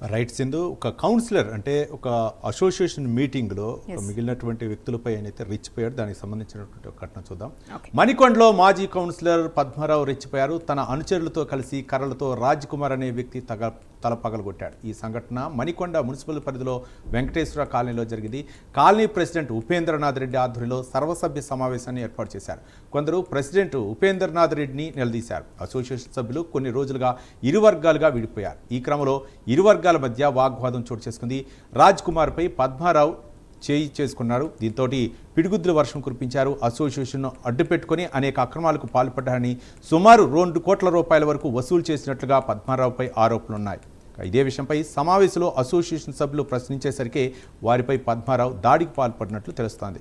Right Sindhu ఒక councillor అంటే ఒక అసోసియేషన్ మీటింగ్లో మిగిలినటువంటి వ్యక్తులపై అయితే రెచ్చిపోయాడు దానికి సంబంధించినటువంటి ఒక ఘటన చూద్దాం. మణికొండలో మాజీ కౌన్సిలర్ పద్మారావు రెచ్చిపోయారు తన అనుచరులతో కలిసి కర్రలతో రాజ్ కుమార్ అనే వ్యక్తి తగ తల పగలగొట్టాడు ఈ సంఘటన మణికొండ మున్సిపల్ పరిధిలో వెంకటేశ్వర కాలనీలో జరిగింది. కాలనీ ప్రెసిడెంట్ ఉపేంద్రనాథ్ రెడ్డి ఆధ్వర్యంలో సర్వసభ్య సమావేశాన్ని ఏర్పాటు చేశారు. కొందరు ప్రెసిడెంట్ ఉపేంద్రనాథ్ రెడ్డిని నిలదీశారు. అసోసియేషన్ సభ్యులు కొన్ని రోజులుగా ఇరు వర్గాలుగా విడిపోయారు. ఈ క్రమంలో ఇరు వర్గాల మధ్య వాగ్వాదం చోటు చేసుకుంది. రాజ్ కుమార్పై పద్మారావు చేయి చేసుకున్నారు. దీంతో పిడిగుద్దుల వర్షం కురిపించారు. అసోసియేషన్ను అడ్డుపెట్టుకుని అనేక అక్రమాలకు పాల్పడ్డారని సుమారు రెండు కోట్ల రూపాయల వరకు వసూలు చేసినట్లుగా పద్మారావుపై ఆరోపణలున్నాయి. ఇదే విషయంపై సమావేశంలో అసోసియేషన్ సభ్యులు ప్రశ్నించేసరికి వారిపై పద్మారావు దాడికి పాల్పడినట్లు తెలుస్తోంది.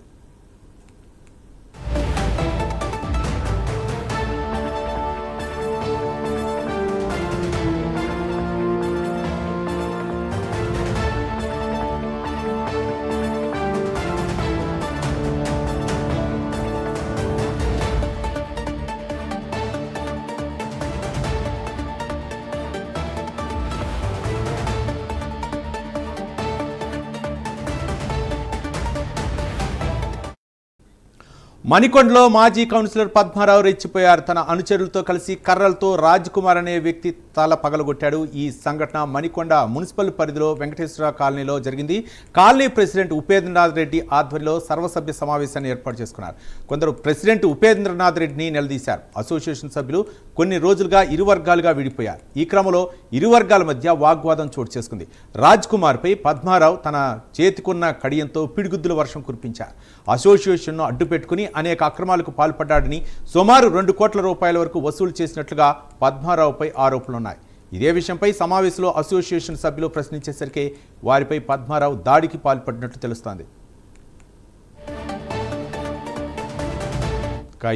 మణికొండలో మాజీ కౌన్సిలర్ పద్మారావు రెచ్చిపోయారు. తన అనుచరులతో కలిసి కర్రలతో రాజ్ కుమార్ అనే వ్యక్తి తల పగలగొట్టాడు. ఈ సంఘటన మణికొండ మున్సిపల్ పరిధిలో వెంకటేశ్వర కాలనీలో జరిగింది. కాలనీ ప్రెసిడెంట్ ఉపేంద్రనాథ్ రెడ్డి ఆధ్వర్యంలో సర్వసభ్య సమావేశాన్ని ఏర్పాటు చేసుకున్నారు. కొందరు ప్రెసిడెంట్ ఉపేంద్రనాథ్ రెడ్డిని నిలదీశారు. అసోసియేషన్ సభ్యులు కొన్ని రోజులుగా ఇరు వర్గాలుగా విడిపోయారు. ఈ క్రమంలో ఇరు వర్గాల మధ్య వాగ్వాదం చోటు చేసుకుంది. రాజ్ కుమార్పై పద్మారావు తన చేతికున్న కడియంతో పిడిగుద్దుల వర్షం కురిపించారు. అసోసియేషన్ను అడ్డుపెట్టుకుని అనేక అక్రమాలకు పాల్పడ్డాడని సుమారు రెండు కోట్ల రూపాయల వరకు వసూలు చేసినట్లుగా పద్మారావుపై ఆరోపణలున్నాయి. ఇదే విషయంపై సమావేశంలో అసోసియేషన్ సభ్యులు ప్రశ్నించేసరికి వారిపై పద్మారావు దాడికి పాల్పడినట్లు తెలుస్తోంది.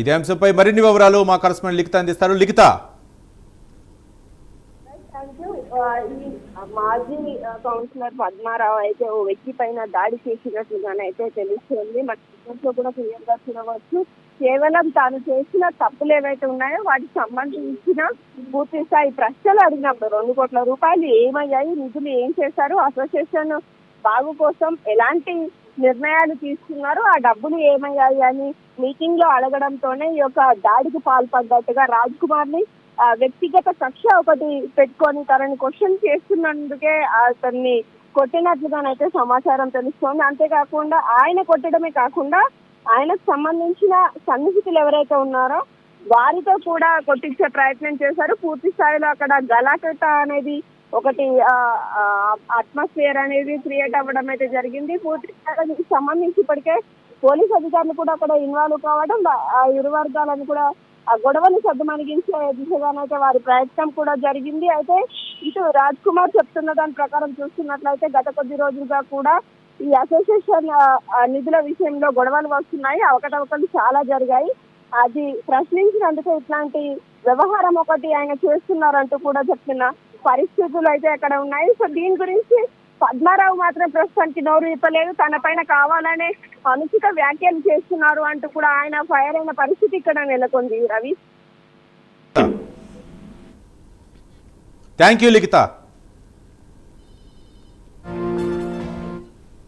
ఇదే అంశంపై మరిన్ని వివరాలు మా కరస్పాండెంట్ లిఖిత అందిస్తారు. లిఖిత! మాజీ కౌన్సిలర్ పద్మారావు అయితే ఓ వ్యక్తి పైన దాడి చేసినట్లుగానైతే తెలుస్తుంది. మన లో కూడా క్లియర్గా చూడవచ్చు. కేవలం తాను చేసిన తప్పులు ఏవైతే ఉన్నాయో వాటికి సంబంధించిన పూర్తి స్థాయి ప్రశ్నలు అడిగినప్పుడు రెండు కోట్ల రూపాయలు ఏమయ్యాయి? నిధులు ఏం చేశారు? అసోసియేషన్ బాగు కోసం ఎలాంటి నిర్ణయాలు తీసుకున్నారు? ఆ డబ్బులు ఏమయ్యాయి అని మీటింగ్లో అడగడంతోనే ఈ యొక్క దాడికి పాల్పడ్డట్టుగా రాజ్ కుమార్ని వ్యక్తిగత కక్ష ఒకటి పెట్టుకొని తనని క్వశ్చన్ చేస్తున్నందుకే అతన్ని కొట్టినట్లుగానైతే సమాచారం తెలుస్తోంది. అంతేకాకుండా ఆయన కొట్టడమే కాకుండా ఆయనకు సంబంధించిన సన్నిహితులు ఎవరైతే ఉన్నారో వారితో కూడా కొట్టించే ప్రయత్నం చేశారు. పూర్తి స్థాయిలో అక్కడ గలాకట అనేది ఒకటి అట్మాస్ఫియర్ అనేది క్రియేట్ అవ్వడం అయితే జరిగింది. పూర్తి స్థాయిలో దీనికి సంబంధించి ఇప్పటికే పోలీస్ అధికారులు కూడా అక్కడ ఇన్వాల్వ్ కావడం ఆ ఇరు వర్గాలను కూడా ఆ గొడవను సద్దుమణిగించే దిశగానైతే వారి ప్రయత్నం కూడా జరిగింది. అయితే ఇటు రాజ్ కుమార్ చెప్తున్న దాని ప్రకారం చూస్తున్నట్లయితే గత కొద్ది రోజులుగా కూడా ఈ అసోసియేషన్ నిధుల విషయంలో గొడవలు వస్తున్నాయి. అవకతవకలు చాలా జరిగాయి. అది ప్రశ్నించినందుకు ఇట్లాంటి వ్యవహారం ఒకటి ఆయన చేస్తున్నారంటూ కూడా చెప్తున్న పరిస్థితులు అయితే అక్కడ ఉన్నాయి. సో దీని గురించి పద్మారావు మాత్రం ప్రస్తుతానికి నోరు ఇప్పలేదు తన పైన కావాలనే అనుచిత వ్యాఖ్యలు చేస్తున్నారు అంటూ కూడా ఆయన ఫైర్ అయిన పరిస్థితి ఇక్కడ నెలకొంది రవి. Thank you Likhita.